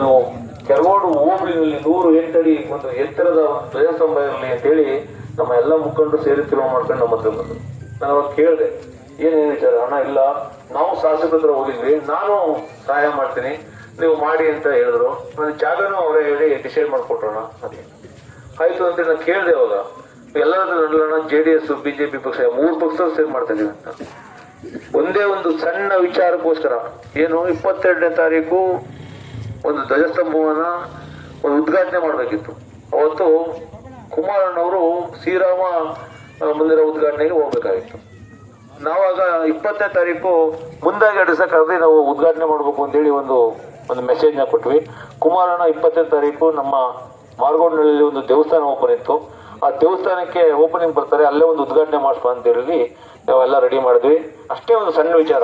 ನಾವು ಕೆರಗೋಡು ಹೋಬಳಿಯಲ್ಲಿ ನೂರು ಎಂಟಡಿ ಒಂದು ಎತ್ತರದ ಒಂದು ಪ್ರಜಾಸ್ತಂಭ ಇರಲಿ ಅಂತೇಳಿ ನಮ್ಮ ಎಲ್ಲ ಮುಖಂಡರು ಸೇರಿ ತೀರ್ಮಾನ ಮಾಡ್ಕೊಂಡು ನಮ್ಮ ಹತ್ರ ಬಂದರು. ನಾನು ಅವಾಗ ಕೇಳಿದೆ, ಏನೇನು ವಿಚಾರ? ಹಣ ಇಲ್ಲ, ನಾವು ಶಾಸಕರ ಹತ್ರ ಹೋಗಿದ್ವಿ, ನಾನು ಸಹಾಯ ಮಾಡ್ತೀನಿ, ನೀವು ಮಾಡಿ ಅಂತ ಹೇಳಿದ್ರು. ನನ್ನ ಜಾಗನೂ ಅವರೇ ಹೇಳಿ ಡಿಸೈಡ್ ಮಾಡಿಕೊಟ್ರೋಣ ಅದೇ ಆಯ್ತು ಅಂತ ನಾನು ಕೇಳಿದೆ ಅವಾಗ. ಎಲ್ಲರ ನಡಲಣ ಜೆ ಡಿ ಎಸ್ ಬಿಜೆಪಿ ಪಕ್ಷ, ಮೂರು ಪಕ್ಷ ಸೇರಿ ಮಾಡ್ತಾ ಅಂತ. ಒಂದೇ ಒಂದು ಸಣ್ಣ ವಿಚಾರಕ್ಕೋಸ್ಕರ, ಏನು ಇಪ್ಪತ್ತೆರಡನೇ ತಾರೀಕು ಒಂದು ಧ್ವಜಸ್ತಂಭವನ್ನ ಒಂದು ಉದ್ಘಾಟನೆ ಮಾಡಬೇಕಿತ್ತು. ಅವತ್ತು ಕುಮಾರಣ್ಣವರು ಶ್ರೀರಾಮ ಮಂದಿರ ಉದ್ಘಾಟನೆಗೆ ಹೋಗ್ಬೇಕಾಗಿತ್ತು. ನಾವಾಗ ಇಪ್ಪತ್ತನೇ ತಾರೀಕು ಮುಂದಾಗಿ ಅಡಿಸಕ್ಕಾಗದೆ ನಾವು ಉದ್ಘಾಟನೆ ಮಾಡಬೇಕು ಅಂತೇಳಿ ಒಂದು ಒಂದು ಮೆಸೇಜ್ನ ಕೊಟ್ವಿ. ಕುಮಾರಣ್ಣ, ಇಪ್ಪತ್ತನೇ ತಾರೀಕು ನಮ್ಮ ಮಾರ್ಗೋಡ್ನಲ್ಲಿ ಒಂದು ದೇವಸ್ಥಾನ ಓಪನ್ ಇತ್ತು. ಆ ದೇವಸ್ಥಾನಕ್ಕೆ ಓಪನಿಂಗ್ ಬರ್ತಾರೆ, ಅಲ್ಲೇ ಒಂದು ಉದ್ಘಾಟನೆ ಮಾಡಿಸ್ಬ ಅಂತ ಹೇಳಿ ನಾವೆಲ್ಲ ರೆಡಿ ಮಾಡಿದ್ವಿ. ಅಷ್ಟೇ ಒಂದು ಸಣ್ಣ ವಿಚಾರ.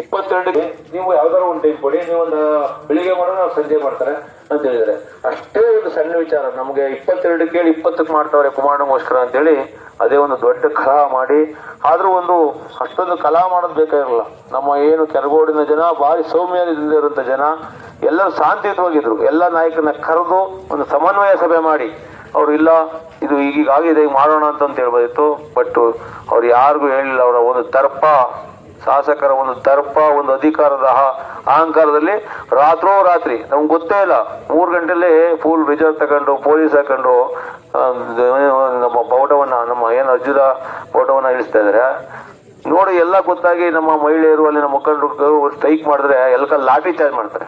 ಇಪ್ಪತ್ತೆರಡಿಗೆ ನೀವು ಯಾವ್ದಾರ ಒಂದು ಟೈಮ್ ಕೊಡಿ ನೀವು ಒಂದು ಬೆಳಿಗ್ಗೆ ಮಾಡೋ ನಾವು ಸಂಜೆ ಮಾಡ್ತಾರೆ ಅಂತ ಹೇಳಿದ್ರೆ ಅಷ್ಟೇ ಒಂದು ಸಣ್ಣ ವಿಚಾರ, ನಮಗೆ ಇಪ್ಪತ್ತೆರಡು ಕೇಳಿ ಇಪ್ಪತ್ತಕ್ಕೆ ಮಾಡ್ತಾವ್ರೆ ಅಂತ ಅಂತೇಳಿ ಅದೇ ಒಂದು ದೊಡ್ಡ ಕಲಾ ಮಾಡಿ, ಆದ್ರೂ ಒಂದು ಅಷ್ಟೊಂದು ಕಲಾ ಮಾಡೋದು ಬೇಕಾಗಿರಲ್ಲ. ನಮ್ಮ ಏನು ಕೆರಗೋಡಿನ ಜನ, ಭಾರಿ ಸೌಮ್ಯದಿಂದ ಇರುವಂತ ಜನ, ಎಲ್ಲರೂ ಶಾಂತಿಯುತವಾಗಿದ್ರು. ಎಲ್ಲ ನಾಯಕರನ್ನ ಕರೆದು ಒಂದು ಸಮನ್ವಯ ಸಭೆ ಮಾಡಿ, ಅವ್ರು ಇಲ್ಲ, ಇದು ಈಗೀಗ ಆಗಿದೆ ಮಾಡೋಣ ಅಂತ ಅಂತ ಹೇಳ್ಬೋದಿತ್ತು. ಬಟ್ ಅವ್ರು ಯಾರಿಗೂ ಹೇಳಿಲ್ಲ, ಅವರ ಒಂದು ದರ್ಪ ಶಾಸಕರ ಒಂದು ದರ್ಪ, ಒಂದು ಅಧಿಕಾರದ ಅಹ- ಅಹಂಕಾರದಲ್ಲಿ ರಾತ್ರೋ ರಾತ್ರಿ, ನಮ್ಗೆ ಗೊತ್ತೇ ಇಲ್ಲ, ಮೂರು ಗಂಟೆಲೇ ಫುಲ್ ರಿಜರ್ವ್ ತಗೊಂಡು ಪೊಲೀಸ್ ಹಾಕೊಂಡು ನಮ್ಮ ಬಾವುಟವನ್ನ ನಮ್ಮ ಏನು ಅರ್ಜುನ ಫೋಟೋವನ್ನು ಇಳಿಸ್ತಾ ಇದ್ದಾರೆ ನೋಡಿ, ಎಲ್ಲ ಗೊತ್ತಾಗಿ ನಮ್ಮ ಮಹಿಳೆಯರು, ಅಲ್ಲಿನ ಮುಖಂಡರು ಸ್ಟ್ರೈಕ್ ಮಾಡಿದ್ರೆ ಎಲ್ಲ ಲಾಠಿ ಚಾರ್ಜ್ ಮಾಡ್ತಾರೆ.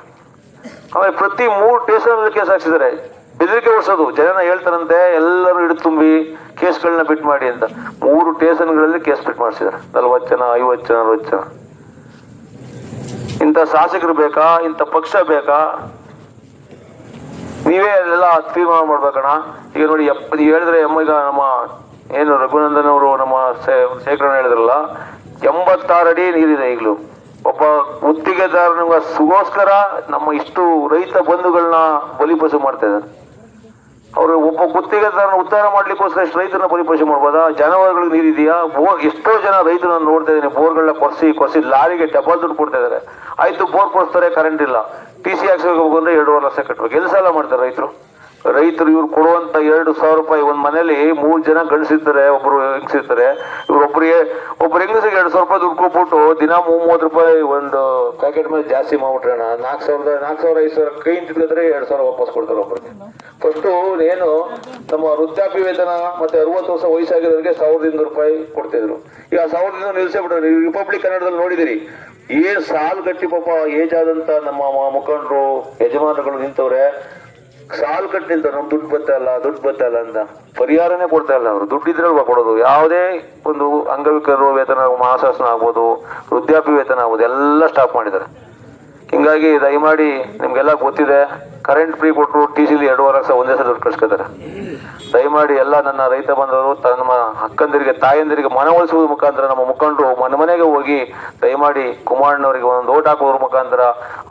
ಆಮೇಲೆ ಪ್ರತಿ ಮೂರು ಸ್ಟೇಷನ್ ಕೇಸ್ ಹಾಕ್ಸಿದ್ದಾರೆ. ಬೆದರಿಕೆ ಓಡಿಸೋದು ಜನ ಹೇಳ್ತಾರಂತೆ, ಎಲ್ಲರೂ ಹಿಡಿದು ತುಂಬಿ ಕೇಸ್ಗಳನ್ನ ಬಿಟ್ ಮಾಡಿ ಅಂತ. ಮೂರು ಸ್ಟೇಷನ್ಗಳಲ್ಲಿ ಕೇಸ್ ಬಿಟ್ ಮಾಡಿಸಿದ್ದಾರೆ. ನಲ್ವತ್ತು ಜನ, ಐವತ್ತು ಜನ, ಅರವತ್ತು ಜನ. ಇಂಥ ಶಾಸಕರು ಬೇಕಾ? ಇಂಥ ಪಕ್ಷ ಬೇಕಾ? ನೀವೇ ಅಲ್ಲೆಲ್ಲ ತೀರ್ಮಾನ ಮಾಡ್ಬೇಕಣ ಈಗ ನೋಡಿ ಎಪ್ಪ ಹೇಳಿದ್ರೆ ಎಮ್ಮ ಈಗ ನಮ್ಮ ಏನು ರಘುನಂದನ್ ಅವರು ನಮ್ಮ ಶೇ- ಶೇಖರಣ್ಣ ಹೇಳಿದ್ರಲ್ಲ, ಎಂಬತ್ತಾರು ಅಡಿ ನೀರಿದೆ ಈಗಲೂ. ಒಬ್ಬ ಗುತ್ತಿಗೆದಾರನಿಗೋಸ್ಕರ ನಮ್ಮ ಇಷ್ಟು ರೈತ ಬಂಧುಗಳನ್ನ ಬಲಿಪಸು ಮಾಡ್ತಾ ಇದ್ದಾರೆ. ಅವರು ಒಬ್ಬ ಗುತ್ತಿಗೆದಾರನ ಉದ್ಧಾರ ಮಾಡ್ಲಿಕ್ಕೋಸ್ಕರ ಎಷ್ಟು ರೈತರನ್ನ ಪರಿಪೋಷಣೆ ಮಾಡ್ಬೋದಾ? ಜಾನುವಾರುಗಳಿಗೆ ನೀರಿದೆಯಾ ಬೋರ್ ಎಷ್ಟೋ ಜನ ರೈತರನ್ನ ನೋಡ್ತಾ ಇದ್ದೀನಿ ಬೋರ್ಗಳನ್ನ ಕೊರ್ಸಿ ಕೊರ್ಸಿ ಲಾರಿಗೆ ಡಬಲ್ ದುಡ್ಡು ಕೊಡ್ತಾ ಇದ್ದಾರೆ ಆಯ್ತು, ಬೋರ್ ಕೊಡಿಸ್ತಾರೆ ಕರೆಂಟ್ ಇಲ್ಲ. ಟಿ ಸಿ ಹಾಕ್ಸ್ಬೇಕು ಅಂದ್ರೆ ಎರಡೂವರೆ ಲಕ್ಷ ಕಟ್ಟಬೇಕು ಎಲ್ಲಿ ಸಾಲ ಮಾಡ್ತಾರೆ ರೈತರು? ರೈತರು ಇವ್ರು ಕೊಡುವಂತ ಎರಡು ಸಾವಿರ ರೂಪಾಯಿ ಒಂದ್ ಮನೇಲಿ ಮೂರ್ ಜನ ಗಳಿಸಿದ್ದಾರೆ ಒಬ್ರು ಹೆಂಗಸಿರ್ತಾರೆ. ಇವ್ರೊಬ್ರಿಗೆ ಒಬ್ರು ಹೆಂಗಸಿಗೆ ಎರಡು ಸಾವಿರ ರೂಪಾಯಿ ದುಡ್ಡು ಕೊಟ್ಬಿಟ್ಟು ದಿನ ಮೂವತ್ತು ರೂಪಾಯಿ ಒಂದು ಪ್ಯಾಕೆಟ್ ಮೇಲೆ ಜಾಸ್ತಿ ಮಾಡ್ಬಿಟ್ರಣ ನಾಲ್ಕು ಸಾವಿರದ, ನಾಲ್ಕು ಸಾವಿರ, ಐದು ಸಾವಿರ ಕೈ ತಿಂತಿದ್ರೆ ಎರಡು ಸಾವಿರ ವಾಪಸ್ ಕೊಡ್ತಾರೆ ಒಬ್ರಿಗೆ ಫಸ್ಟು ಏನು, ನಮ್ಮ ವೃದ್ಧಾಪ್ಯ ವೇತನ ಮತ್ತೆ ಅರವತ್ತು ವರ್ಷ ವಯಸ್ಸಾಗಿರೋರಿಗೆ ಸಾವಿರದ ಇನ್ನೂರು ರೂಪಾಯಿ ಕೊಡ್ತಿದ್ರು. ಈಗ ಸಾವಿರದ ನಿಲ್ಸೇ ಬಿಟ್ರೆ. ರಿಪಬ್ಲಿಕ್ ಕನ್ನಡದಲ್ಲಿ ನೋಡಿದಿರಿ. ಏನ್ ಸಾಲು ಗಟ್ಟಿ ಪಾಪ, ಏಜ್ ಆದಂತ ನಮ್ಮ ಮುಖಂಡರು, ಯಜಮಾನರುಗಳು ನಿಂತವ್ರೆ ಸಾಲು ಕಟ್ಟಿಲ್ದ ನಮ್ ದುಡ್ಡು ಬತ್ತಲ್ಲ ದುಡ್ಡು ಬತ್ತಲ್ಲ ಅಂತ ಪರಿಹಾರನೇ ಕೊಡ್ತಾ ಇಲ್ಲ ಅವರು. ದುಡ್ಡಿದ್ರಲ್ವಾ ಕೊಡೋದು? ಯಾವುದೇ ಒಂದು ಅಂಗವಿಕಲರು ವೇತನ ಮಹಾಶಾಸನ ಆಗ್ಬೋದು, ವೃದ್ಧಾಪ್ಯ ವೇತನ ಆಗ್ಬೋದು, ಎಲ್ಲ ಸ್ಟಾಪ್ ಮಾಡಿದ್ದಾರೆ. ಹಿಂಗಾಗಿ ದಯಮಾಡಿ ನಿಮ್ಗೆಲ್ಲ ಗೊತ್ತಿದೆ. ಕರೆಂಟ್ ಫ್ರೀ ಕೊಟ್ಟರು ಟಿ ಸಿಲಿ ಎರಡೂವರೆ ಸಹ ಒಂದೇ ಸಲ ದುಡ್ಡು ಕಳ್ಸ್ಕೊತಾರೆ. ದಯಮಾಡಿ ಎಲ್ಲ ನನ್ನ ರೈತ ಬಂದವರು ತಮ್ಮ ಅಕ್ಕಂದಿರಿಗೆ, ತಾಯಂದಿರಿಗೆ ಮನವೊಲಿಸುವ ಮುಖಾಂತರ ನಮ್ಮ ಮುಖಂಡರು ಮನೆ ಮನೆಗೆ ಹೋಗಿ ದಯಮಾಡಿ ಕುಮಾರಣ್ಣವರಿಗೆ ಒಂದು ಓಟ್ ಹಾಕುವುದ್ರ ಮುಖಾಂತರ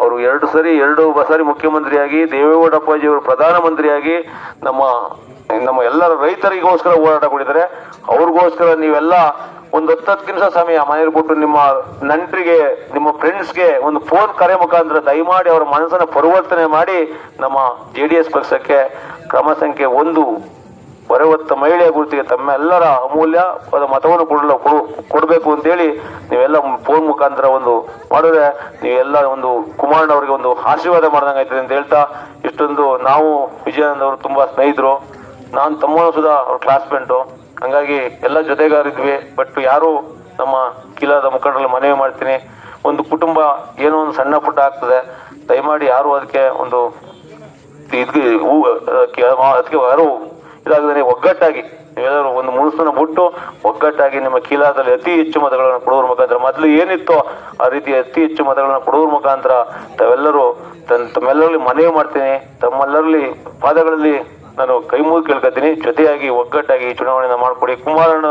ಅವರು ಎರಡು ಸರಿ, ಎರಡು ಸಾರಿ ಮುಖ್ಯಮಂತ್ರಿಯಾಗಿ ಅವರು ಪ್ರಧಾನಮಂತ್ರಿಯಾಗಿ ನಮ್ಮ ನಮ್ಮ ಎಲ್ಲರ ರೈತರಿಗೋಸ್ಕರ ಹೋರಾಟ ಕೊಡಿದ್ದಾರೆ ಅವ್ರಿಗೋಸ್ಕರ ನೀವೆಲ್ಲ ಒಂದು ಹತ್ತತ್ತು ನಿಮಿಷ ಸಮಯ ಮನೆಯಲ್ಲಿ ಬಿಟ್ಟು ನಿಮ್ಮ ನಂಟರಿಗೆ, ನಿಮ್ಮ ಫ್ರೆಂಡ್ಸ್ಗೆ ಒಂದು ಫೋನ್ ಕರೆ ಮುಖಾಂತರ ದಯಮಾಡಿ ಅವರ ಮನಸ್ಸನ್ನು ಪರಿವರ್ತನೆ ಮಾಡಿ ನಮ್ಮ ಜೆ ಡಿ ಎಸ್ ಪಕ್ಷಕ್ಕೆ ಕ್ರಮ ಸಂಖ್ಯೆ ಒಂದು, ಹೊರವತ್ತ ಮಹಿಳೆಯ ಗುರುತಿಗೆ ತಮ್ಮೆಲ್ಲರ ಅಮೂಲ್ಯವಾದ ಮತವನ್ನು ಕೊಡಲು ಕೊಡು- ಕೊಡಬೇಕು ಅಂತೇಳಿ ನೀವೆಲ್ಲ ಫೋನ್ ಮುಖಾಂತರ ಒಂದು ಮಾಡಿದ್ರೆ ನೀವೆಲ್ಲ ಒಂದು ಕುಮಾರಣ್ಣ ಒಂದು ಆಶೀರ್ವಾದ ಮಾಡ್ದಂಗೆ ಆಯ್ತದೆ ಅಂತ ಹೇಳ್ತಾ ಇಷ್ಟೊಂದು. ನಾವು ವಿಜಯಾನಂದ್ ಅವರು ತುಂಬ ಸ್ನೇಹಿತರು. ನಾನು ತಮ್ಮನೂ ಸುಧಾ ಅವ್ರ ಕ್ಲಾಸ್ಮೇಟು ಹಂಗಾಗಿ ಎಲ್ಲ ಜೊತೆಗಾರಿದ್ವಿ ಬಟ್ ಯಾರು ನಮ್ಮ ಕಿಲಾದ ಮುಖಂಡರಲ್ಲಿ ಮನವಿ ಮಾಡ್ತೀನಿ. ಒಂದು ಕುಟುಂಬ ಏನೋ ಒಂದು ಸಣ್ಣ ಪುಟ್ಟ ಆಗ್ತದೆ. ದಯಮಾಡಿ ಯಾರು ಅದಕ್ಕೆ ಒಂದು ಅದಕ್ಕೆ ಯಾರು ಇದಾಗದೇ ಒಗ್ಗಟ್ಟಾಗಿ ನೀವೆಲ್ಲರೂ ಒಂದು ಮುನ್ಸನ್ನ ಬಿಟ್ಟು ಒಗ್ಗಟ್ಟಾಗಿ ನಿಮ್ಮ ಕೀಲಾದಲ್ಲಿ ಅತಿ ಹೆಚ್ಚು ಮತಗಳನ್ನು ಕೊಡುವ ಮುಖಾಂತರ. ಮೊದಲು ಏನಿತ್ತೋ ಆ ರೀತಿ ಅತಿ ಹೆಚ್ಚು ಮತಗಳನ್ನು ಕೊಡುವ ಮುಖಾಂತರ ತಾವೆಲ್ಲರೂ ತನ್ನ ತಮ್ಮೆಲ್ಲರಲ್ಲಿ ಮನವಿ ಮಾಡ್ತೀನಿ. ತಮ್ಮೆಲ್ಲರಲ್ಲಿ ಪಾದಗಳಲ್ಲಿ ನಾನು ಕೈ ಮುಗಿ ಕೇಳ್ಕೊತೀನಿ ಜೊತೆಯಾಗಿ ಒಗ್ಗಟ್ಟಾಗಿ ಚುನಾವಣೆಯನ್ನು ಮಾಡಿಕೊಡಿ. ಕುಮಾರಣ್ಣ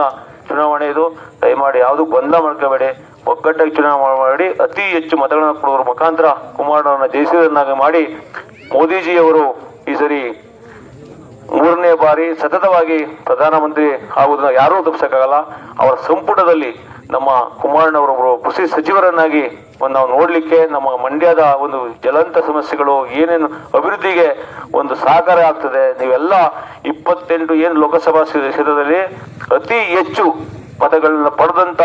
ಚುನಾವಣೆ ಇದು. ದಯಮಾಡಿ ಯಾವುದು ಗೊಂದಲ ಮಾಡ್ಕೋಬೇಡಿ. ಒಗ್ಗಟ್ಟಾಗಿ ಚುನಾವಣೆ ಮಾಡಿ ಅತಿ ಹೆಚ್ಚು ಮತಗಳನ್ನು ಕೊಡುವ ಮುಖಾಂತರ ಕುಮಾರಣ್ಣನ ಜಯಿಸಿದನ್ನಾಗಿ ಮಾಡಿ ಮೋದಿಜಿಯವರು ಈ ಸರಿ ಮೂರನೇ ಬಾರಿ ಸತತವಾಗಿ ಪ್ರಧಾನಮಂತ್ರಿ ಆಗುವುದನ್ನು ಯಾರೂ ತಪ್ಪಿಸಕ್ಕಾಗಲ್ಲ. ಅವರ ಸಂಪುಟದಲ್ಲಿ ನಮ್ಮ ಕುಮಾರಣ್ಣವರೊಬ್ಬರು ಕೃಷಿ ಸಚಿವರನ್ನಾಗಿ ಒಂದು ನಾವು ನೋಡಲಿಕ್ಕೆ ನಮ್ಮ ಮಂಡ್ಯದ ಒಂದು ಜಲಂತ ಸಮಸ್ಯೆಗಳು ಏನೇನು ಅಭಿವೃದ್ಧಿಗೆ ಒಂದು ಸಹಕಾರ ಆಗ್ತದೆ. ನೀವೆಲ್ಲ ಇಪ್ಪತ್ತೆಂಟು ಏನು ಲೋಕಸಭಾ ಕ್ಷೇ- ಕ್ಷೇತ್ರದಲ್ಲಿ ಅತಿ ಹೆಚ್ಚು ಪದಗಳನ್ನ ಪಡೆದಂತ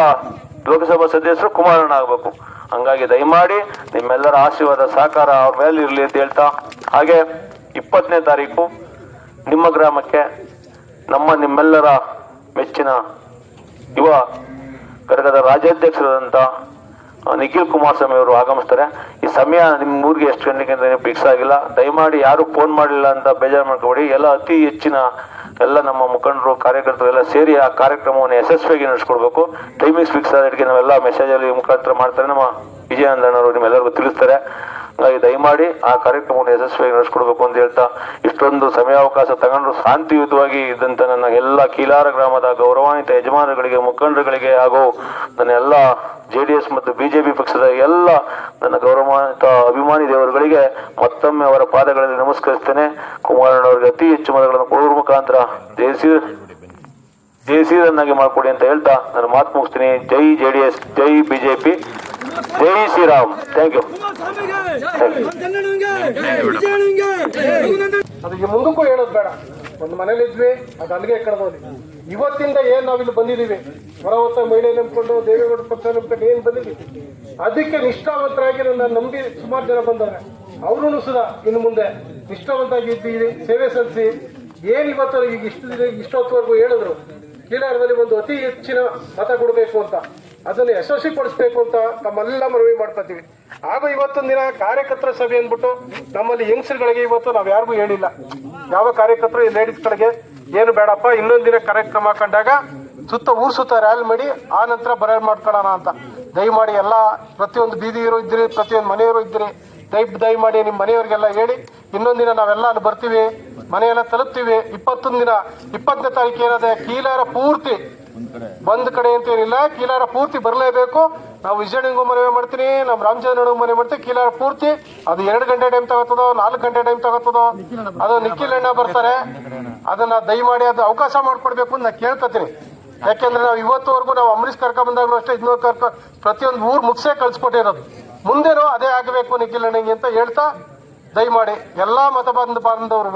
ಲೋಕಸಭಾ ಸದಸ್ಯರು ಕುಮಾರಣ್ಣ ಆಗಬೇಕು ಹಂಗಾಗಿ ದಯಮಾಡಿ ನಿಮ್ಮೆಲ್ಲರ ಆಶೀರ್ವಾದ, ಸಹಕಾರ ಅವ್ರ ಮೇಲೆ ಇರಲಿ ಅಂತ ಹೇಳ್ತಾ, ಹಾಗೆ ಇಪ್ಪತ್ತನೇ ತಾರೀಕು ನಿಮ್ಮ ಗ್ರಾಮಕ್ಕೆ ನಮ್ಮ ನಿಮ್ಮೆಲ್ಲರ ಮೆಚ್ಚಿನ ಯುವ ಘಟಕದ ರಾಜ್ಯಾಧ್ಯಕ್ಷರಾದಂಥ ನಿಖಿಲ್ ನಿಖಿಲ್ ಕುಮಾರಸ್ವಾಮಿ ಅವರು ಆಗಮಿಸ್ತಾರೆ. ಈ ಸಮಯ ನಿಮ್ಮ ಊರಿಗೆ ಎಷ್ಟು ಗಂಟೆಗೆ ಅಂತ ನೀವು ಫಿಕ್ಸ್ ಆಗಿಲ್ಲ. ದಯಮಾಡಿ ಯಾರು ಫೋನ್ ಮಾಡಲಿಲ್ಲ ಅಂತ ಬೇಜಾರು ಮಾಡ್ಕೊಬೇಡಿ. ಎಲ್ಲ ಅತಿ ಹೆಚ್ಚಿನ ಎಲ್ಲ ನಮ್ಮ ಮುಖಂಡರು, ಕಾರ್ಯಕರ್ತರು ಎಲ್ಲ ಸೇರಿ ಆ ಕಾರ್ಯಕ್ರಮವನ್ನು ಯಶಸ್ವಿಯಾಗಿ ನಡೆಸ್ಕೊಡ್ಬೇಕು. ಟೈಮಿಂಗ್ಸ್ ಫಿಕ್ಸ್ ಆದಕ್ಕೆ ನಾವೆಲ್ಲ ಮೆಸೇಜಲ್ಲಿ ಮುಖಾಂತರ ಮಾಡ್ತಾರೆ. ನಮ್ಮ ವಿಜಯಾನಂದಣ್ಣವರು ನಿಮ್ಮೆಲ್ಲರಿಗೂ ತಿಳಿಸ್ತಾರೆ. ಹಾಗಾಗಿ ದಯಮಾಡಿ ಆ ಕಾರ್ಯಕ್ರಮವನ್ನು ಯಶಸ್ವಿಯಾಗಿ ನಡೆಸ್ಕೊಡ್ಬೇಕು ಅಂತ ಹೇಳ್ತಾ ಇಷ್ಟೊಂದು ಸಮಯಾವಕಾಶ ತಗೊಂಡು ಶಾಂತಿಯುತವಾಗಿ ಇದ್ದಂತ ನನ್ನ ಎಲ್ಲ ಕೀಲಾರ ಗ್ರಾಮದ ಗೌರವಾನ್ವಿತ ಯಜಮಾನರುಗಳಿಗೆ, ಮುಖಂಡರುಗಳಿಗೆ ಹಾಗೂ ನನ್ನ ಎಲ್ಲ ಜೆ ಡಿ ಎಸ್ ಮತ್ತು ಬಿಜೆಪಿ ಪಕ್ಷದ ಎಲ್ಲ ನನ್ನ ಗೌರವಾನ್ವಿತ ಅಭಿಮಾನಿ ದೇವರುಗಳಿಗೆ ಮತ್ತೊಮ್ಮೆ ಅವರ ಪಾದಗಳಲ್ಲಿ ನಮಸ್ಕರಿಸ್ತೇನೆ. ಕುಮಾರಣ್ಣವರಿಗೆ ಅತಿ ಹೆಚ್ಚು ಮತಗಳನ್ನು ಕೊಡುವ ಮುಖಾಂತರ ದೇಸಿ ಜಯಿಸಿದನ್ನಾಗಿ ಮಾಡಿಕೊಡಿ ಅಂತ ಹೇಳ್ತಾ ನಾನು ಮಾತು ಮುಗಿಸ್ತೀನಿ. ಜೈ ಜೆ ಡಿ ಎಸ್, ಜೈ ಬಿಜೆಪಿ ಜೈ ಶ್ರೀರಾಮ್. ಥ್ಯಾಂಕ್ ಯು ಅದಕ್ಕೆ ಮುಂದಕ್ಕೂ ಹೇಳೋದು ಬೇಡ. ಒಂದು ಮನೇಲಿ ಇದ್ವಿ, ಅದು ಅಲ್ಲಿಗೆ ಕಳೆದೋದಿ ಇವತ್ತಿಂದ ಏನ್ ನಾವಿಲ್ಲಿ ಬಂದಿದೀವಿ ಹೊರವತ್ತ ಮಹಿಳೆ ನಂಬ್ಕೊಂಡು ದೇವೇಗೌಡ ಪಕ್ಷ ನಂಬ್ಕೊಂಡು ಏನ್ ಬಂದಿದ್ದೀವಿ? ಅದಕ್ಕೆ ನಿಷ್ಠಾವಂತರಾಗಿ ನನ್ನ ನಂಬಿ ಸುಮಾರು ಜನ ಬಂದವ್ರೆ. ಅವ್ರೂ ಸುಧಾ, ಇನ್ನು ಮುಂದೆ ನಿಷ್ಠಾವಂತಾಗಿ ಇದ್ದೀರಿ ಸೇವೆ ಸಲ್ಲಿಸಿ. ಏನ್ ಇವತ್ತು ಈಗ ಇಷ್ಟು ದಿನ ಇಷ್ಟೊತ್ತವರೆಗೂ ಹೇಳಿದ್ರು? ಕೀಳಾರದಲ್ಲಿ ಒಂದು ಅತಿ ಹೆಚ್ಚಿನ ಮತ ಕೊಡಬೇಕು ಅಂತ. ಅದನ್ನು ಯಶಸ್ವಿಪಡಿಸಬೇಕು ಅಂತ ತಮ್ಮೆಲ್ಲ ಮನವಿ ಮಾಡ್ಕೊತೀವಿ ಹಾಗೂ ಇವತ್ತೊಂದು ದಿನ ಕಾರ್ಯಕರ್ತರ ಸಭೆ ಅಂದ್ಬಿಟ್ಟು ನಮ್ಮಲ್ಲಿ ಯಂಗ್ಸ್ಗಳಿಗೆ ಇವತ್ತು ನಾವು ಯಾರಿಗೂ ಹೇಳಿಲ್ಲ. ಯಾವ ಕಾರ್ಯಕರ್ತರು, ಈ ಲೇಡೀಸ್ಗಳಿಗೆ ಏನು ಬೇಡಪ್ಪ, ಇನ್ನೊಂದು ದಿನ ಕಾರ್ಯಕ್ರಮ ಹಾಕೊಂಡಾಗ ಸುತ್ತ ಊರ್ ಸುತ್ತ ರ್ಯಾಲಿ ಮಾಡಿ ಆ ನಂತರ ಬರಲ್ ಮಾಡ್ಕೊಳ್ಳೋಣ ಅಂತ. ದಯಮಾಡಿ ಎಲ್ಲ ಪ್ರತಿಯೊಂದು ಬೀದಿಯರು ಇದ್ರಿ, ಪ್ರತಿಯೊಂದು ಮನೆಯವರು ಇದ್ರಿ ದಯ ದಯಮಾಡಿ ನಿಮ್ಮ ಮನೆಯವ್ರಿಗೆಲ್ಲ ಹೇಳಿ. ಇನ್ನೊಂದು ದಿನ ನಾವೆಲ್ಲ ಬರ್ತೀವಿ, ಮನೆಯೆಲ್ಲ ತಲುಪ್ತೀವಿ. ಇಪ್ಪತ್ತೊಂದು ದಿನ, ಇಪ್ಪತ್ತನೇ ತಾರೀಕು ಏನಾದ್ರೆ ಕೀಲಾರ ಪೂರ್ತಿ ಬಂದ್ ಕಡೆ ಅಂತ ಏನಿಲ್ಲ ಕೀಲಾರ ಪೂರ್ತಿ ಬರಲೇಬೇಕು. ನಾವು ವಿಜಯನಿಗೂ ಮನವಿ ಮಾಡ್ತೀನಿ, ನಮ್ಮ ರಾಮಚಂದ್ರ ಮನವಿ ಮಾಡ್ತೀವಿ, ಕೀಲಾರ ಪೂರ್ತಿ. ಅದು ಎರಡು ಗಂಟೆ ಟೈಮ್ ತಗೋತದೋ, ನಾಲ್ಕು ಗಂಟೆ ಟೈಮ್ ತಗೋತದೋ, ಅದು ನಿಖಿಲ್ ಅಣ್ಣ ಬರ್ತಾರೆ. ಅದನ್ನ ದಯಮಾಡಿ ಅದು ಅವಕಾಶ ಮಾಡ್ಕೊಡ್ಬೇಕು ಅಂತ ನಾನು ಕೇಳ್ಕೊತೀನಿ. ಯಾಕೆಂದ್ರೆ ನಾವು ಇವತ್ತುವರೆಗೂ ನಾವು ಅಂಬರೀಷ್ ಕರ್ಕ ಬಂದಾಗಲೂ ಅಷ್ಟೇ ಇನ್ನೂರು ಕರ್ಕ, ಪ್ರತಿಯೊಂದು ಊರು ಮುಗಿಸೇ ಕಳ್ಸಿಕೊಟ್ಟಿರೋದು. ಮುಂದೆನೂ ಅದೇ ಆಗಬೇಕು ನಿಖಿಲ್ ಅಣ್ಣಗೆ ಅಂತ ಹೇಳ್ತಾ ದಯಮಾಡಿ ಎಲ್ಲಾ ಮತ ಬಂದ ಬಾಂಧವರು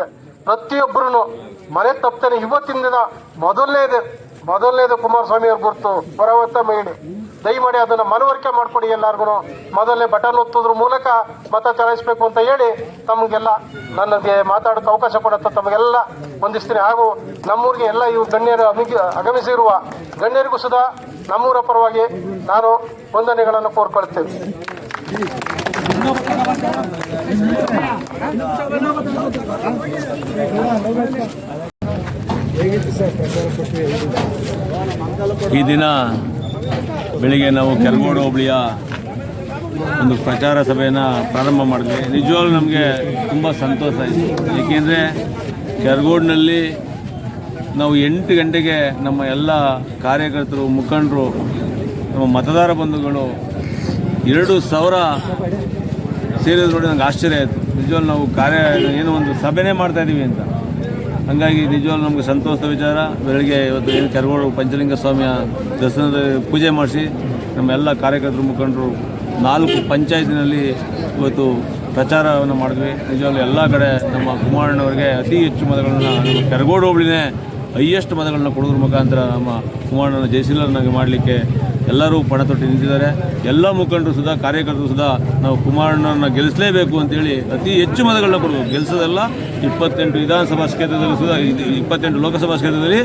ಪ್ರತಿಯೊಬ್ಬರು ಮನೆ ತಪ್ತೇನೆ. ಇವತ್ತಿನ ದಿನ ಮೊದಲನೇದು ಮೊದಲನೇದು ಕುಮಾರಸ್ವಾಮಿ ಅವ್ರ ಗುರುತು ಪರವತ್ತ ಮೇಣಿ ದಯಮಾಡಿ ಅದನ್ನ ಮನವರಿಕೆ ಮಾಡ್ಕೊಡಿ ಎಲ್ಲಾರ್ಗು ಮೊದಲನೇ ಬಟನ್ ಒತ್ತೋದ್ರ ಮೂಲಕ ಮತ ಚಲಾಯಿಸಬೇಕು ಅಂತ ಹೇಳಿ ತಮಗೆಲ್ಲ ನನಗೆ ಮಾತಾಡೋಕೆ ಅವಕಾಶ ಕೊಡುತ್ತ ತಮಗೆಲ್ಲ ಹೊಂದಿಸ್ತೀನಿ ಹಾಗೂ ನಮ್ಮೂರಿಗೆ ಎಲ್ಲ ಇವು ಗಣ್ಯರು ಆಗಮಿಸಿರುವ ಗಣ್ಯರಿಗೂ ಸುಧಾ ನಮ್ಮೂರ ಪರವಾಗಿ ನಾನು ವಂದನೆಗಳನ್ನು ಕೋರ್ಕೊಳ್ತೇನೆ. ಈ ದಿನ ಬೆಳಿಗ್ಗೆ ನಾವು ಕೆರಗೋಡು ಹೋಬಳಿಯ ಒಂದು ಪ್ರಚಾರ ಸಭೆಯನ್ನು ಪ್ರಾರಂಭ ಮಾಡಿದ್ವಿ. ನಿಜವಾಗ್ಲೂ ನಮಗೆ ತುಂಬ ಸಂತೋಷ ಆಯಿತು. ಏಕೆಂದರೆ ಕೆರಗೋಡಿನಲ್ಲಿ ನಾವು ಎಂಟು ಗಂಟೆಗೆ ನಮ್ಮ ಎಲ್ಲ ಕಾರ್ಯಕರ್ತರು, ಮುಖಂಡರು, ನಮ್ಮ ಮತದಾರ ಬಂಧುಗಳು ಎರಡು ಸಾವಿರ ಸೇರಿದ್ರು ನೋಡಿ ನಂಗೆ ಆಶ್ಚರ್ಯ ಆಯಿತು. ನಿಜವಾಗ್ಲೂ ನಾವು ಕಾರ್ಯ ಏನೋ ಒಂದು ಸಭೆನೇ ಮಾಡ್ತಾಯಿದ್ದೀವಿ ಅಂತ. ಹಾಗಾಗಿ ನಿಜವಾಗ್ಲೂ ನಮಗೆ ಸಂತೋಷದ ವಿಚಾರ. ಬೆಳಗ್ಗೆ ಇವತ್ತು ಏನು ಕೆರಗೋಡು ಪಂಚಲಿಂಗ ಸ್ವಾಮಿಯ ದರ್ಶನದ ಪೂಜೆ ಮಾಡಿಸಿ ನಮ್ಮೆಲ್ಲ ಕಾರ್ಯಕರ್ತರು ಮುಖಂಡರು ನಾಲ್ಕು ಪಂಚಾಯತಿನಲ್ಲಿ ಇವತ್ತು ಪ್ರಚಾರವನ್ನು ಮಾಡಿದ್ವಿ. ನಿಜವಾಗ್ಲೂ ಎಲ್ಲ ಕಡೆ ನಮ್ಮ ಕುಮಾರಣ್ಣವರಿಗೆ ಅತಿ ಹೆಚ್ಚು ಮತಗಳನ್ನು ಕೆರಗೋಡು ಹೋಬಳಿನೇ ಹೈಯೆಸ್ಟ್ ಮತಗಳನ್ನ ಕೊಡೋದ್ರ ಮುಖಾಂತರ ನಮ್ಮ ಕುಮಾರಣ್ಣನ ಜಯಶೀಲರನ್ನಾಗಿ ಮಾಡಲಿಕ್ಕೆ ಎಲ್ಲರೂ ಪಣ ತೊಟ್ಟು ನಿಂತಿದ್ದಾರೆ. ಎಲ್ಲ ಮುಖಂಡರು ಸುದಾ, ಕಾರ್ಯಕರ್ತರು ಸುದಾ ನಾವು ಕುಮಾರಣ್ಣನ ಗೆಲ್ಲಿಸಲೇಬೇಕು ಅಂತೇಳಿ ಅತಿ ಹೆಚ್ಚು ಮತಗಳನ್ನ ಕೊಡಬೇಕು ಗೆಲ್ಲಿಸೋದಲ್ಲ ಇಪ್ಪತ್ತೆಂಟು ವಿಧಾನಸಭಾ ಕ್ಷೇತ್ರದಲ್ಲಿ ಸುಧಾ ಇಪ್ಪತ್ತೆಂಟು ಲೋಕಸಭಾ ಕ್ಷೇತ್ರದಲ್ಲಿ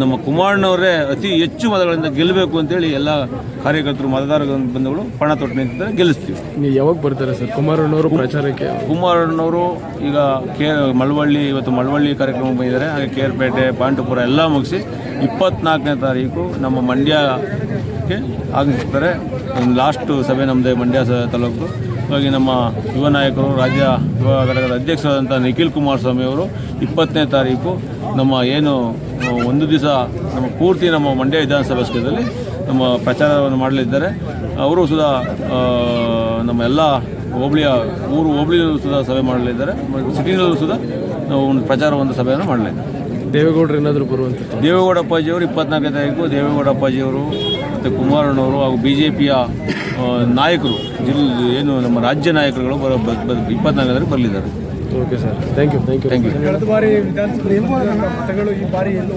ನಮ್ಮ ಕುಮಾರಣ್ಣವರೇ ಅತಿ ಹೆಚ್ಚು ಮತಗಳಿಂದ ಗೆಲ್ಲಬೇಕು ಅಂತೇಳಿ ಎಲ್ಲ ಕಾರ್ಯಕರ್ತರು ಮತದಾರ ಬಂಧುಗಳು ಪಣ ತೊಟ್ಟು ನಿಂತಿದ್ದಾರೆ ಗೆಲ್ಲಿಸ್ತೀವಿ. ನೀವು ಯಾವಾಗ ಬರ್ತಾರೆ ಸರ್? ಕುಮಾರಣ್ಣವರು ಪ್ರಚಾರಕ್ಕೆ? ಕುಮಾರಣ್ಣವರು ಈಗ ಕೆ ಮಳವಳ್ಳಿ ಇವತ್ತು ಮಳವಳ್ಳಿ ಕಾರ್ಯಕ್ರಮ ಬಂದಿದ್ದಾರೆ. ಹಾಗೆ ಕೇರ್ಪೇಟೆ ಪಾಂಡವಪುರ ಎಲ್ಲ ಮುಗಿಸಿ ಇಪ್ಪತ್ನಾಲ್ಕನೇ ತಾರೀಕು ನಮ್ಮ ಮಂಡ್ಯಕ್ಕೆ ಆಗಮಿಸ್ತಾರೆ. ಒಂದು ಲಾಸ್ಟ್ ಸಭೆ ನಮ್ಮದೇ ಮಂಡ್ಯ ತಾಲೂಕು. ಹಾಗಾಗಿ ನಮ್ಮ ಯುವ ನಾಯಕರು ರಾಜ್ಯ ಯುವ ಘಟಕದ ಅಧ್ಯಕ್ಷರಾದಂಥ ನಿಖಿಲ್ ಕುಮಾರಸ್ವಾಮಿ ಅವರು ಇಪ್ಪತ್ತನೇ ತಾರೀಕು ನಮ್ಮ ಏನು ಒಂದು ದಿವಸ ನಮ್ಮ ಪೂರ್ತಿ ನಮ್ಮ ಮಂಡ್ಯ ವಿಧಾನಸಭಾ ಕ್ಷೇತ್ರದಲ್ಲಿ ನಮ್ಮ ಪ್ರಚಾರವನ್ನು ಮಾಡಲಿದ್ದಾರೆ. ಅವರು ಸುಧಾ ನಮ್ಮ ಎಲ್ಲ ಹೋಬಳಿಯ ಊರು ಹೋಬಳಿಯಲ್ಲೂ ಸುಧಾ ಸಭೆ ಮಾಡಲಿದ್ದಾರೆ. ಮತ್ತು ಸಿಟಿನಲ್ಲೂ ಸುಧಾ ನಾವು ಒಂದು ಪ್ರಚಾರ ಒಂದು ಸಭೆಯನ್ನು ಮಾಡಲಿದ್ದಾರೆ. ದೇವೇಗೌಡರು ಏನಾದರೂ ಬರುವಂತ ದೇವೇಗೌಡ ಅಪ್ಪಾಜಿಯವರು ಇಪ್ಪತ್ನಾಲ್ಕನೇ ತಾರೀಕು ದೇವೇಗೌಡ ಅಪ್ಪಾಜಿಯವರು ಮತ್ತು ಕುಮಾರಣ್ಣವರು ಹಾಗೂ ಬಿ ಜೆ ಪಿಯ ನಾಯಕರು ಜಿಲ್ ಏನು ನಮ್ಮ ರಾಜ್ಯ ನಾಯಕರುಗಳು ಬರ ಇಪ್ಪತ್ತ್ನಾಲ್ಕರಲ್ಲಿ ಬರಲಿದ್ದಾರೆ. Okay sir. Thank you thank you thank you ಕಳೆದ ಬಾರಿ ವಿಧಾನಸಭೆ ಮತಗಳು ಈ ಬಾರಿ ಎಲ್ಲೂ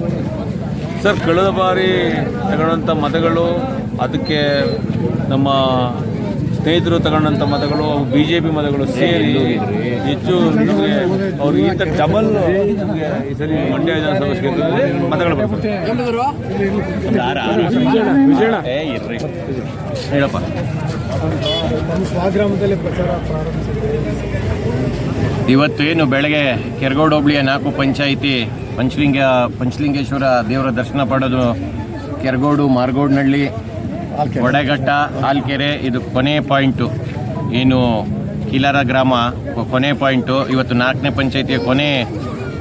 ಸರ್ ಕಳೆದ ಬಾರಿ ತಗೊಳ್ಳುವಂಥ ಮತಗಳು ಅದಕ್ಕೆ ನಮ್ಮ ಸ್ನೇಹಿತರು ತಗೊಂಡಂಥ ಮತಗಳು ಅವು ಬಿ ಜೆ ಪಿ ಮತಗಳು ಸೇರಿ ಹೆಚ್ಚು ನಿಮಗೆ ಅವ್ರು ಈ ಥರ ಡಬಲ್ ಈ ಸರಿ ಮಂಡ್ಯ ವಿಧಾನಸಭಾ ಕ್ಷೇತ್ರದಲ್ಲಿ ಮತಗಳು. ಹೇಳಪ್ಪ. ಸ್ವಗ್ರಾಮದಲ್ಲಿ ಪ್ರಚಾರ ಇವತ್ತು ಏನು ಬೆಳಗ್ಗೆ ಕೆರಗೋಡು ಹೋಬಳಿಯ ನಾಲ್ಕು ಪಂಚಾಯಿತಿ ಪಂಚಲಿಂಗ ಪಂಚಲಿಂಗೇಶ್ವರ ದೇವರ ದರ್ಶನ ಪಡೆದು ಕೆರಗೋಡು ಮಾರ್ಗೋಡ್ನಹಳ್ಳಿ ಒಡೆಘಟ್ಟ ಆಲ್ಕೆರೆ ಇದು ಕೊನೆ ಪಾಯಿಂಟು. ಏನು ಕೀಲಾರ ಗ್ರಾಮ ಕೊನೆ ಪಾಯಿಂಟು. ಇವತ್ತು ನಾಲ್ಕನೇ ಪಂಚಾಯಿತಿಯ ಕೊನೆ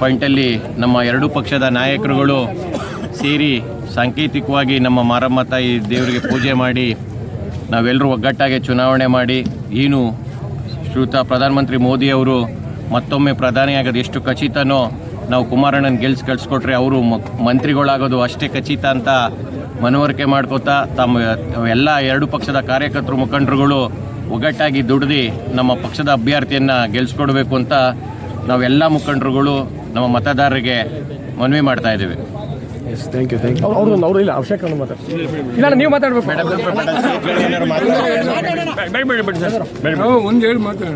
ಪಾಯಿಂಟಲ್ಲಿ ನಮ್ಮ ಎರಡೂ ಪಕ್ಷದ ನಾಯಕರುಗಳು ಸೇರಿ ಸಾಂಕೇತಿಕವಾಗಿ ನಮ್ಮ ಮಾರಮ್ಮ ತಾಯಿ ದೇವರಿಗೆ ಪೂಜೆ ಮಾಡಿ, ನಾವೆಲ್ಲರೂ ಒಗ್ಗಟ್ಟಾಗಿ ಚುನಾವಣೆ ಮಾಡಿ, ಏನು ಶ್ರೂತ ಪ್ರಧಾನಮಂತ್ರಿ ಮೋದಿಯವರು ಮತ್ತೊಮ್ಮೆ ಪ್ರಧಾನಿಯಾಗೋದು ಎಷ್ಟು ಖಚಿತನೋ, ನಾವು ಕುಮಾರಣ್ಣನ ಗೆಲ್ಸ್ ಕಳಿಸ್ಕೊಟ್ರೆ ಅವರು ಮಂತ್ರಿಗಳಾಗೋದು ಅಷ್ಟೇ ಖಚಿತ ಅಂತ ಮನವರಿಕೆ ಮಾಡ್ಕೋತಾ ತಮ್ಮ ಎಲ್ಲ ಎರಡು ಪಕ್ಷದ ಕಾರ್ಯಕರ್ತರು ಮುಖಂಡರುಗಳು ಒಗ್ಗಟ್ಟಾಗಿ ದುಡ್ದು ನಮ್ಮ ಪಕ್ಷದ ಅಭ್ಯರ್ಥಿಯನ್ನು ಗೆಲ್ಲಿಸ್ಕೊಡ್ಬೇಕು ಅಂತ ನಾವೆಲ್ಲ ಮುಖಂಡರುಗಳು ನಮ್ಮ ಮತದಾರರಿಗೆ ಮನವಿ ಮಾಡ್ತಾ ಇದ್ದೀವಿ yes thank you thank you ಅವ್ರು ಅವ್ರು ಇಲ್ಲ ಅವಶ್ಯಕ ಮಾತಾಡ್ತಾರೆ ಇಲ್ಲ ನೀವು ಮಾತಾಡ್ಬೇಕು ಒಂದು ಹೇಳಿ ಮಾತಾಡ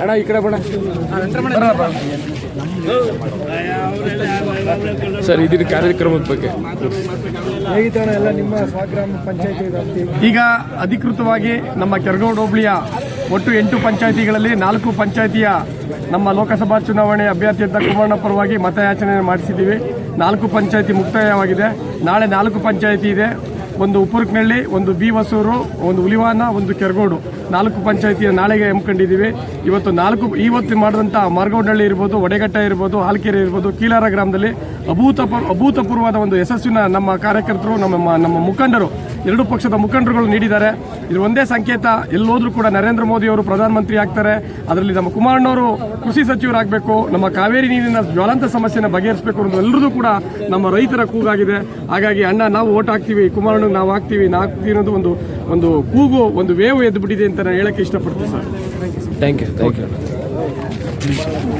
ಅಣ್ಣ ಈ ಕಡೆ ಸರ್ ಇದ್ರ ಕಾರ್ಯಕ್ರಮದ ಬಗ್ಗೆ. ಎಲ್ಲ ನಿಮ್ಮ ಸ್ವಗ್ರಾಮ ಪಂಚಾಯತಿ ವ್ಯಾಪ್ತಿ. ಈಗ ಅಧಿಕೃತವಾಗಿ ನಮ್ಮ ಕೆರಗೋಡು ಹೋಬಳಿಯ ಒಟ್ಟು ಎಂಟು ಪಂಚಾಯಿತಿಗಳಲ್ಲಿ ನಾಲ್ಕು ಪಂಚಾಯಿತಿಯ ನಮ್ಮ ಲೋಕಸಭಾ ಚುನಾವಣೆ ಅಭ್ಯರ್ಥಿಯಂತ ಕುಮಾರಣ್ಣ ಪರವಾಗಿ ಮತಯಾಚನೆ ಮಾಡಿಸಿದ್ದೀವಿ. ನಾಲ್ಕು ಪಂಚಾಯಿತಿ ಮುಕ್ತಾಯವಾಗಿದೆ. ನಾಳೆ ನಾಲ್ಕು ಪಂಚಾಯಿತಿ ಇದೆ. ಒಂದು ಉಪ್ಪುರ್ಕ್ನಳ್ಳಿ, ಒಂದು ಬಿ ಹೊಸೂರು, ಒಂದು ಉಲಿವಾನ ಒಂದು ಕೆರಗೋಡು. ನಾಲ್ಕು ಪಂಚಾಯಿತಿಯ ನಾಳೆಗೆ ಹಮ್ಮಿಕೊಂಡಿದ್ದೀವಿ ಇವತ್ತು ನಾಲ್ಕು ಇವತ್ತು ಮಾಡಿದಂಥ ಮಾರ್ಗೋಡಳ್ಳಿ ಇರ್ಬೋದು, ಒಡೆಗಟ್ಟ ಇರ್ಬೋದು, ಹಾಲ್ಕೆರೆ ಇರ್ಬೋದು, ಕೀಲಾರ ಗ್ರಾಮದಲ್ಲಿ ಅಭೂತಪೂರ್ವ, ಅಭೂತಪೂರ್ವವಾದ ಒಂದು ಯಶಸ್ಸಿನ ನಮ್ಮ ಕಾರ್ಯಕರ್ತರು, ನಮ್ಮ ನಮ್ಮ ಮುಖಂಡರು. ಎರಡು ಪಕ್ಷದ ಮುಖಂಡರುಗಳು ನೀಡಿದ್ದಾರೆ. ಇದು ಒಂದೇ ಸಂಕೇತ. ಎಲ್ಲೋದ್ರೂ ಕೂಡ ನರೇಂದ್ರ ಮೋದಿ ಅವರು ಪ್ರಧಾನಮಂತ್ರಿ ಆಗ್ತಾರೆ. ಅದರಲ್ಲಿ ನಮ್ಮ ಕುಮಾರಣ್ಣವರು ಕೃಷಿ ಸಚಿವರಾಗಬೇಕು ನಮ್ಮ ಕಾವೇರಿ ನೀರಿನ ಜ್ವಲಂತ ಸಮಸ್ಯೆನ ಬಗೆಹರಿಸಬೇಕು ಅನ್ನೋದು ಎಲ್ಲರದು ಕೂಡ ನಮ್ಮ ರೈತರ ಕೂಗಾಗಿದೆ. ಹಾಗಾಗಿ ಅಣ್ಣ ನಾವು ಓಟ್ ಹಾಕ್ತೀವಿ ಕುಮಾರಣ್ಣಗೆ ನಾವು ಹಾಕ್ತೀವಿ ನಾವು ಹಾಕ್ತೀವಿ ಅನ್ನೋದು ಒಂದು ಒಂದು ಕೂಗು ಒಂದು ವೇವ್ ಎದ್ದುಬಿಟ್ಟಿದೆ ಅಂತ ನಾನು ಹೇಳಕ್ಕೆ ಇಷ್ಟಪಡ್ತೀನಿ sir. Thank you thank you